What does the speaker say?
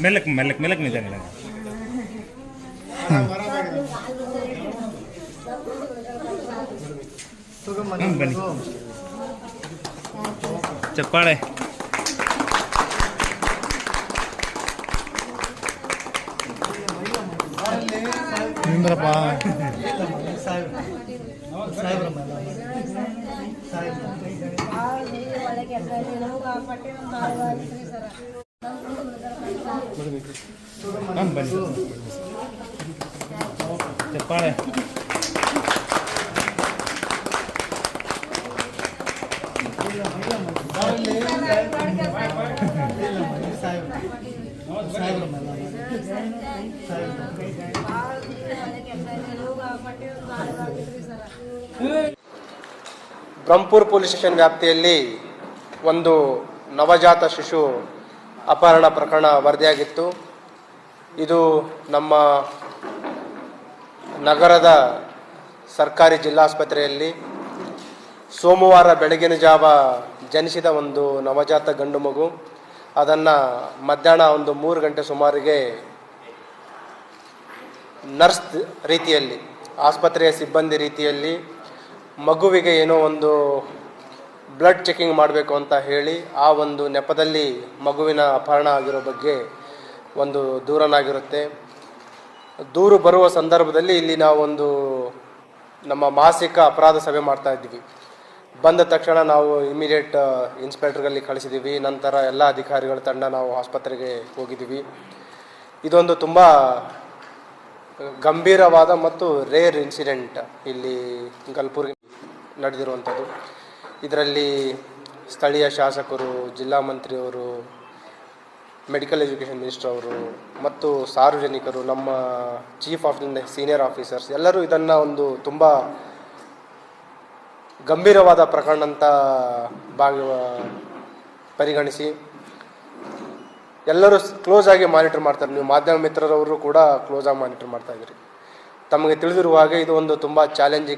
मेलक मेलक मिलक में जाने लगा। चप्पल है। ಹಾಂ ಬನ್ನಿ ಚಪ್ಪಾಳೆ ಬ್ರಹ್ಮಪುರ್ ಪೊಲೀಸ್ ಸ್ಟೇಷನ್ ವ್ಯಾಪ್ತಿಯಲ್ಲಿ ಒಂದು ನವಜಾತ ಶಿಶು ಅಪಹರಣ ಪ್ರಕರಣ ವರದಿಯಾಗಿತ್ತು. ಇದು ನಮ್ಮ ನಗರದ ಸರ್ಕಾರಿ ಜಿಲ್ಲಾಸ್ಪತ್ರೆಯಲ್ಲಿ ಸೋಮವಾರ ಬೆಳಗಿನ ಜಾವ ಜನಿಸಿದ ಒಂದು ನವಜಾತ ಗಂಡು ಮಗು. ಅದನ್ನು ಮಧ್ಯಾಹ್ನ ಒಂದು ಮೂರು ಗಂಟೆ ಸುಮಾರಿಗೆ ನರ್ಸ್ ರೀತಿಯಲ್ಲಿ, ಆಸ್ಪತ್ರೆಯ ಸಿಬ್ಬಂದಿ ರೀತಿಯಲ್ಲಿ ಮಗುವಿಗೆ ಏನೋ ಒಂದು ಬ್ಲಡ್ ಚೆಕಿಂಗ್ ಮಾಡಬೇಕು ಅಂತ ಹೇಳಿ ಆ ಒಂದು ನೆಪದಲ್ಲಿ ಮಗುವಿನ ಅಪಹರಣ ಆಗಿರೋ ಬಗ್ಗೆ ಒಂದು ದೂರನಾಗಿರುತ್ತೆ. ದೂರು ಬರುವ ಸಂದರ್ಭದಲ್ಲಿ ಇಲ್ಲಿ ನಾವು ಒಂದು ನಮ್ಮ ಮಾಸಿಕ ಅಪರಾಧ ಸಭೆ ಮಾಡ್ತಾ ಇದ್ದೀವಿ. ಬಂದ ತಕ್ಷಣ ನಾವು ಇಮಿಡಿಯೇಟ್ ಇನ್ಸ್ಪೆಕ್ಟರ್ಗಲ್ಲಿ ಕಳಿಸಿದ್ದೀವಿ ನಂತರ ಎಲ್ಲ ಅಧಿಕಾರಿಗಳ ತಂಡ ನಾವು ಆಸ್ಪತ್ರೆಗೆ ಹೋಗಿದ್ದೀವಿ ಇದೊಂದು ತುಂಬ ಗಂಭೀರವಾದ ಮತ್ತು ರೇರ್ ಇನ್ಸಿಡೆಂಟ್ ಇಲ್ಲಿ ಗಲ್ಪುರ್ಗಿ ನಡೆದಿರುವಂಥದ್ದು. ಇದರಲ್ಲಿ ಸ್ಥಳೀಯ ಶಾಸಕರು, ಜಿಲ್ಲಾ ಮಂತ್ರಿಯವರು ಮೆಡಿಕಲ್ ಎಜುಕೇಷನ್ ಮಿನಿಸ್ಟರ್ ಅವರು ಮತ್ತು ಸಾರ್ವಜನಿಕರು, ನಮ್ಮ chief of the senior officers ಎಲ್ಲರೂ ಇದನ್ನು ಒಂದು ತುಂಬ ಗಂಭೀರವಾದ ಪ್ರಕರಣ ಅಂತ ಭಾಗ ಪರಿಗಣಿಸಿ ಎಲ್ಲರೂ ಕ್ಲೋಸ್ ಆಗಿ ಮಾನಿಟರ್ ಮಾಡ್ತಾರೆ. ನೀವು ಮಾಧ್ಯಮ ಮಿತ್ರರವರು ಕೂಡ ಕ್ಲೋಸ್ ಆಗಿ ಮಾನಿಟರ್ ಮಾಡ್ತಾ ಇದ್ದೀರಿ. ತಮಗೆ ತಿಳಿದಿರುವ ಹಾಗೆ ಇದು ಒಂದು ತುಂಬ ಚಾಲೆಂಜಿಂಗ್